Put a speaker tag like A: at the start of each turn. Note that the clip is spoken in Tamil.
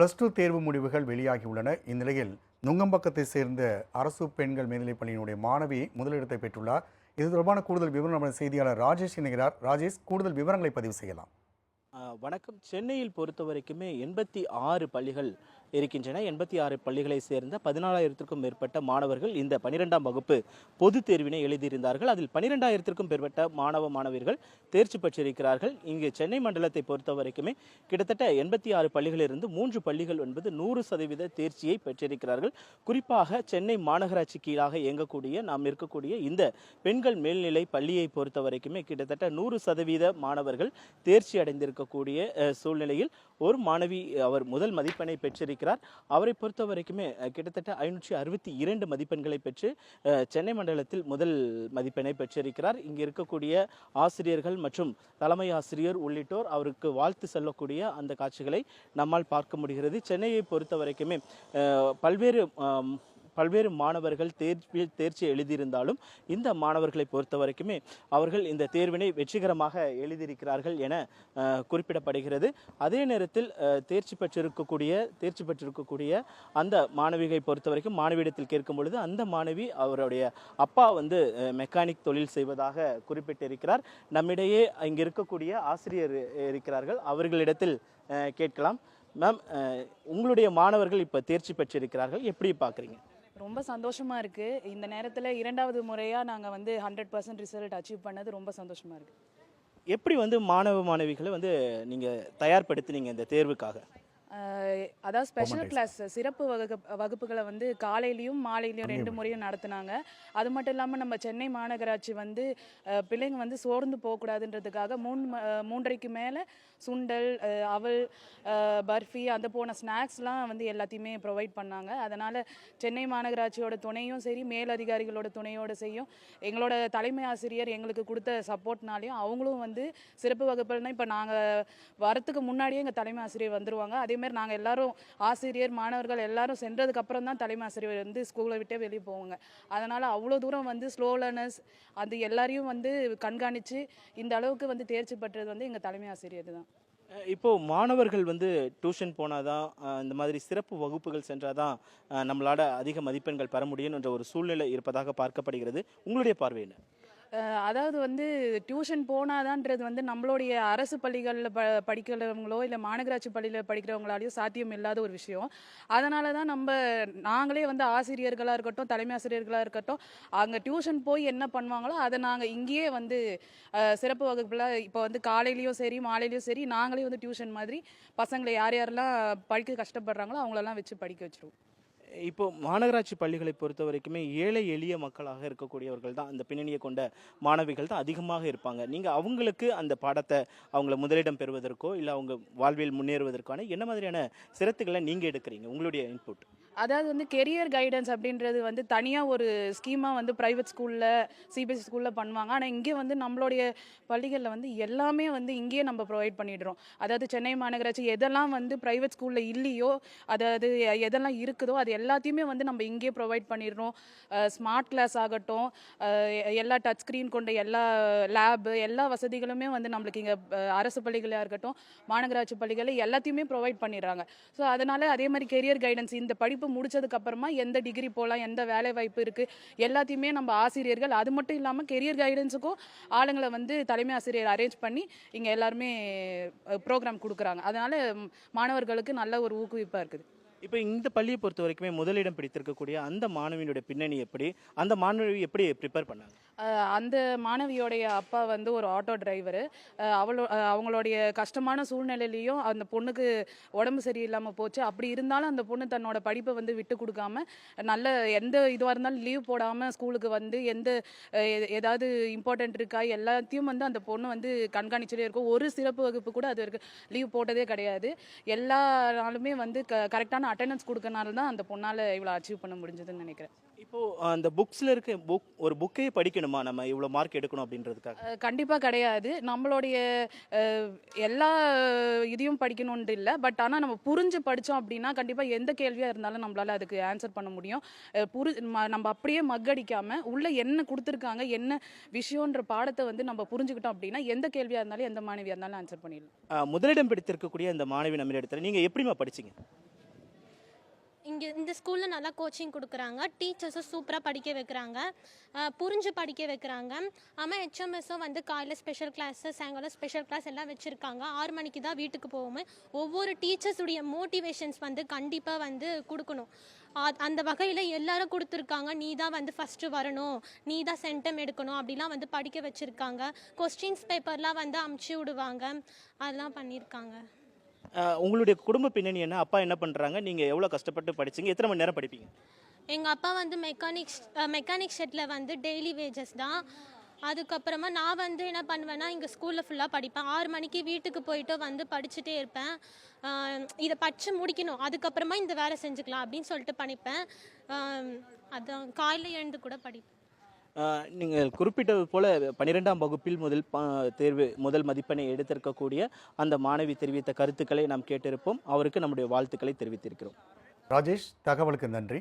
A: பிளஸ் டூ தேர்வு முடிவுகள் வெளியாகியுள்ளன. இந்நிலையில் நுங்கம்பாக்கத்தை சேர்ந்த அரசு பெண்கள் மேல்நிலைப் பள்ளியினுடைய மாணவி முதலிடத்தை பெற்றுள்ளார். இது தொடர்பான கூடுதல் விவரம் நமது செய்தியாளர் ராஜேஷ் இணைகிறார். ராஜேஷ் கூடுதல் விவரங்களை பதிவு செய்யலாம்.
B: வணக்கம். சென்னையில் பொறுத்த வரைக்குமே எண்பத்தி ஆறு பள்ளிகள் இருக்கின்றன. எண்பத்தி ஆறு பள்ளிகளை சேர்ந்த பதினாலாயிரத்திற்கும் மேற்பட்ட மாணவர்கள் இந்த பனிரெண்டாம் வகுப்பு பொதுத் தேர்வினை எழுதியிருந்தார்கள். அதில் பனிரெண்டாயிரத்திற்கும் மேற்பட்ட மாணவ மாணவியர்கள் தேர்ச்சி பெற்றிருக்கிறார்கள். இங்கு சென்னை மண்டலத்தை பொறுத்த வரைக்குமே கிட்டத்தட்ட எண்பத்தி ஆறு பள்ளிகளிலிருந்து மூன்று பள்ளிகள் என்பது நூறு சதவீத தேர்ச்சியை பெற்றிருக்கிறார்கள். குறிப்பாக சென்னை மாநகராட்சி கீழாக இயங்கக்கூடிய நாம் இருக்கக்கூடிய இந்த பெண்கள் மேல்நிலை பள்ளியை பொறுத்த வரைக்குமே கிட்டத்தட்ட நூறு சதவீத மாணவர்கள் தேர்ச்சி அடைந்திருக்கக்கூடிய சூழ்நிலையில் ஒரு மாணவி அவர் முதல் மதிப்பெண்ணை பெற்றிருக்கிறார். அவரை பொறுத்த வரைக்குமே கிட்டத்தட்ட ஐநூற்றி அறுபத்தி இரண்டு மதிப்பெண்களை பெற்று சென்னை மண்டலத்தில் முதல் மதிப்பெண்ணை பெற்றிருக்கிறார். இங்கு இருக்கக்கூடிய ஆசிரியர்கள் மற்றும் தலைமை ஆசிரியர் உள்ளிட்டோர் அவருக்கு வாழ்த்து செல்லக்கூடிய அந்த காட்சிகளை நம்மால் பார்க்க முடிகிறது. சென்னையை பொறுத்த வரைக்குமே பல்வேறு பல்வேறு மாணவர்கள் தேர்வில் தேர்ச்சி எழுதியிருந்தாலும் இந்த மாணவர்களை பொறுத்த வரைக்குமே அவர்கள் இந்த தேர்வினை வெற்றிகரமாக எழுதியிருக்கிறார்கள் என குறிப்பிடப்படுகிறது. அதே நேரத்தில் தேர்ச்சி பெற்றிருக்கக்கூடிய தேர்ச்சி பெற்றிருக்கக்கூடிய அந்த மாணவிகை பொறுத்த வரைக்கும் மாணவியிடத்தில் கேட்கும் பொழுது அந்த மாணவி அவருடைய அப்பா வந்து மெக்கானிக் தொழில் செய்வதாக குறிப்பிட்டிருக்கிறார். நம்மிடையே இங்கு இருக்கக்கூடிய ஆசிரியர் இருக்கிறார்கள். அவர்களிடத்தில் கேட்கலாம். மேம் உங்களுடைய மாணவர்கள் இப்போ தேர்ச்சி பெற்றிருக்கிறார்கள். எப்படி பார்க்குறீங்க
C: ரொம்ப சந்தோஷமா இருக்கு. இந்த நேரத்துல இரண்டாவது முறையா நாங்க வந்து ஹண்ட்ரட் பர்சன்ட் ரிசல்ட் அச்சீவ் பண்ணது ரொம்ப சந்தோஷமா இருக்கு.
B: எப்படி வந்து மாணவ மாணவிகளை வந்து நீங்கள் தயார்படுத்தினீங்க இந்த தேர்வுக்காக?
C: அதாவது ஸ்பெஷல். கிளாஸ் சிறப்பு வகுப்பு வகுப்புகளை வந்து காலையிலயும் மாலையிலயும் ரெண்டு முறையும் நடத்துனாங்க. அது மட்டும் இல்லாமல் நம்ம சென்னை மாநகராட்சி வந்து பிள்ளைங்க வந்து சோர்ந்து போகக்கூடாதுன்றதுக்காக மூணு மூன்றரைக்கு மேலே சுண்டல் அவல் பர்ஃபி அந்த போன ஸ்நாக்ஸ்லாம் வந்து எல்லாத்தையுமே ப்ரொவைட் பண்ணாங்க. அதனால் சென்னை மாநகராட்சியோட துணையும் சரி மேலதிகாரிகளோட துணையோட செய்யும். எங்களோட தலைமை ஆசிரியர் எங்களுக்கு கொடுத்த சப்போர்ட்னாலையும் அவங்களும் வந்து சிறப்பு வகுப்புகள்னா இப்போ நாங்கள் வரத்துக்கு முன்னாடியே எங்கள் தலைமை ஆசிரியர் வந்துருவாங்க. அதே மாதிரி நாங்கள் எல்லாரும் ஆசிரியர் மாணவர்கள் எல்லாரும் சென்றதுக்கு அப்புறம் தான் தலைமை ஆசிரியர் வந்து ஸ்கூலை விட்டே வெளியே போவாங்க. அதனால் அவ்வளோ தூரம் வந்து ஸ்லோ லேர்னர்ஸ் அது எல்லாரையும் வந்து கண்காணித்து இந்த அளவுக்கு வந்து தேர்ச்சி பெற்றது வந்து எங்கள் தலைமை ஆசிரியர் தான்.
B: இப்போது மாணவர்கள் வந்து டியூஷன் போனால் தான் இந்த மாதிரி சிறப்பு வகுப்புகள் சென்றால் தான் நம்மளால் அதிக மதிப்பெண்கள் பெற முடியும் என்ற ஒரு சூழ்நிலை இருப்பதாக பார்க்கப்படுகிறது. உங்களுடைய பார்வை என்ன?
C: அதாவது வந்து டியூஷன் போனாதான்றது வந்து நம்மளுடைய அரசு பள்ளிகளில் ப படிக்கிறவங்களோ இல்லை மாநகராட்சி பள்ளியில் படிக்கிறவங்களாலையோ சாத்தியம் இல்லாத ஒரு விஷயம். அதனால தான் நம்ம நாங்களே வந்து ஆசிரியர்களாக இருக்கட்டும் தலைமை ஆசிரியர்களாக இருக்கட்டும் அங்கே டியூஷன் போய் என்ன பண்ணுவாங்களோ அதை நாங்கள் இங்கேயே வந்து சிறப்பு வகுப்பில் இப்போ வந்து காலையிலையும் சரி மாலையிலையும் சரி நாங்களே வந்து டியூஷன் மாதிரி பசங்களை யார் யாரெல்லாம் படிக்க கஷ்டப்படுறாங்களோ அவங்களெல்லாம் வச்சு படிக்க வச்சுருவோம்.
B: இப்போ மாநகராட்சி பள்ளிகளை பொறுத்த வரைக்குமே ஏழை எளிய மக்களாக இருக்கக்கூடியவர்கள் தான் அந்த பின்னணியை கொண்ட மாணவிகள் தான் அதிகமாக இருப்பாங்க. நீங்கள் அவங்களுக்கு அந்த பாடத்தை அவங்கள முதலிடம் பெறுவதற்கோ இல்லை அவங்க வாழ்வில் முன்னேறுவதற்கான என்ன மாதிரியான சிரத்துக்களை நீங்கள் எடுக்கிறீங்க? உங்களுடைய இன்புட்
C: அதாவது வந்து கெரியர் கைடன்ஸ் அப்படின்றது வந்து தனியாக ஒரு ஸ்கீமாக வந்து ப்ரைவேட் ஸ்கூலில் சிபிஎஸ்சி ஸ்கூலில் பண்ணுவாங்க. ஆனால் இங்கே வந்து நம்மளுடைய பள்ளிகளில் வந்து எல்லாமே வந்து இங்கேயே நம்ம ப்ரொவைட் பண்ணிடுறோம். அதாவது சென்னை மாநகராட்சி எதெல்லாம் வந்து ப்ரைவேட் ஸ்கூலில் இல்லையோ அதாவது எதெல்லாம் இருக்குதோ அது எல்லாத்தையுமே வந்து நம்ம இங்கேயே ப்ரொவைட் பண்ணிடுறோம். ஸ்மார்ட் கிளாஸ் ஆகட்டும் எல்லா டச் ஸ்க்ரீன் கொண்ட எல்லா லேபு எல்லா வசதிகளுமே வந்து நம்மளுக்கு இங்கே அரசு பள்ளிகளாக இருக்கட்டும் மாநகராட்சி பள்ளிகளில் எல்லாத்தையுமே ப்ரொவைட் பண்ணிடுறாங்க. ஸோ அதனால் அதே மாதிரி கெரியர் கைடன்ஸ் இந்த படிப்பு படிப்பு அப்புறமா எந்த டிகிரி போகலாம் எந்த வேலை வாய்ப்பு இருக்கு எல்லாத்தையுமே நம்ம ஆசிரியர்கள் அது மட்டும் இல்லாமல் கெரியர் கைடன்ஸுக்கும் ஆளுங்களை வந்து தலைமை ஆசிரியர் அரேஞ்ச் பண்ணி இங்கே எல்லாருமே ப்ரோக்ராம் கொடுக்குறாங்க. அதனால மாணவர்களுக்கு நல்ல ஒரு ஊக்குவிப்பாக இருக்குது.
B: இப்போ இந்த பள்ளியை பொறுத்த வரைக்குமே முதலிடம் பிடித்திருக்கக்கூடிய அந்த மாணவியினுடைய பின்னணி எப்படி? அந்த மாணவி எப்படி ப்ரிப்பேர் பண்ணாங்க?
C: அந்த மாணவியோடைய அப்பா வந்து ஒரு ஆட்டோ டிரைவரு அவளோ அவங்களுடைய கஷ்டமான சூழ்நிலையிலையும் அந்த பொண்ணுக்கு உடம்பு சரியில்லாமல் போச்சு. அப்படி இருந்தாலும் அந்த பொண்ணு தன்னோட படிப்பை வந்து விட்டு கொடுக்காம நல்ல எந்த இதுவாக இருந்தாலும் லீவ் போடாமல் ஸ்கூலுக்கு வந்து எந்த எ- ஏதாவது இம்பார்ட்டன்ட் இருக்கா எல்லாத்தையும் வந்து அந்த பொண்ணு வந்து கண்காணிச்சுட்டே இருக்கும். ஒரு சிறப்பு வகுப்பு கூட அது வரைக்கும் லீவ் போட்டதே கிடையாது. எல்லா நாளுமே வந்து க கரெக்டான அட்டெண்டன்ஸ் கொடுக்கறனால தான் அந்த பொண்ணால் இவ்வளோ அச்சீவ் பண்ண முடிஞ்சதுன்னு நினைக்கிறேன்.
B: இப்போ அந்த புக்ஸ்ல இருக்க புக் ஒரு புக்கையே படிக்கணுமா? நம்ம இவ்வளோ மார்க் எடுக்கணும் அப்படின்றதுக்காக.
C: அஹ் கண்டிப்பா கிடையாது. நம்மளுடைய எல்லா இதையும் படிக்கணும்னு இல்லை. பட் ஆனால் நம்ம புரிஞ்சு படித்தோம் அப்படின்னா கண்டிப்பாக எந்த கேள்வியாக இருந்தாலும் நம்மளால அதுக்கு ஆன்சர் பண்ண முடியும். புரி நம்ம அப்படியே மக்கடிக்காம உள்ள என்ன கொடுத்துருக்காங்க என்ன விஷயம்ன்ற பாடத்தை வந்து நம்ம புரிஞ்சுக்கிட்டோம் அப்படின்னா எந்த கேள்வியாக இருந்தாலும் எந்த மாணவியாக இருந்தாலும் ஆன்சர் பண்ணிடலாம்.
B: முதலிடம் பிடித்திருக்கக்கூடிய அந்த மாணவி நம்ம இடத்துல நீங்கள் எப்படிமா படிச்சீங்க?
D: இங்கே இந்த ஸ்கூலில் நல்லா கோச்சிங் கொடுக்குறாங்க. டீச்சர்ஸும் சூப்பராக படிக்க வைக்கிறாங்க. புரிஞ்சு படிக்க வைக்கிறாங்க. ஆமாம் ஹெச்எம்எஸும் வந்து காலையில் ஸ்பெஷல் கிளாஸு சாயங்காலம் ஸ்பெஷல் கிளாஸ் எல்லாம் வச்சுருக்காங்க. ஆறு மணிக்கு தான் வீட்டுக்கு போகும் ஒவ்வொரு டீச்சர்ஸுடைய மோட்டிவேஷன்ஸ் வந்து கண்டிப்பாக வந்து கொடுக்கணும். அந்த வகையில் எல்லாரும் கொடுத்துருக்காங்க. நீ தான் வந்து ஃபஸ்ட்டு வரணும். நீ தான் சென்டம் எடுக்கணும். அப்படிலாம் வந்து படிக்க வச்சுருக்காங்க. கொஸ்டின்ஸ் பேப்பர்லாம் வந்து அமுச்சு விடுவாங்க. அதெல்லாம் பண்ணியிருக்காங்க
B: உங்களுடைய குடும்ப பின்னணி என்ன? அப்பா என்ன பண்ணுறாங்க நீங்கள் எவ்வளோ கஷ்டப்பட்டு படிச்சீங்க? எத்தனை மணி நேரம் படிப்பீங்க?
D: எங்கள் அப்பா வந்து மெக்கானிக்ஸ் மெக்கானிக் ஷெட்டில் வந்து டெய்லி வேஜஸ் தான். அதுக்கப்புறமா நான் வந்து என்ன பண்ணுவேன்னா இங்கே ஸ்கூலில் ஃபுல்லாக படிப்பேன். ஆறு மணிக்கு வீட்டுக்கு போயிட்டு வந்து படிச்சுட்டே இருப்பேன். இதை படித்து முடிக்கணும். அதுக்கப்புறமா இந்த வேலை செஞ்சுக்கலாம் அப்படின்னு சொல்லிட்டு படிப்பேன் அதான் காலையில் எழுந்து கூட படிப்பேன்.
B: நீங்கள் குறிப்பிட்டது போல பன்னிரெண்டாம் வகுப்பில் முதல் தேர்வு முதல் மதிப்பெண்ணை எடுத்திருக்கக்கூடிய அந்த மாணவி தெரிவித்த கருத்துக்களை நாம் கேட்டிருப்போம். அவருக்கு நம்முடைய வாழ்த்துக்களை தெரிவித்திருக்கிறோம்.
A: ராஜேஷ் தகவலுக்கு நன்றி.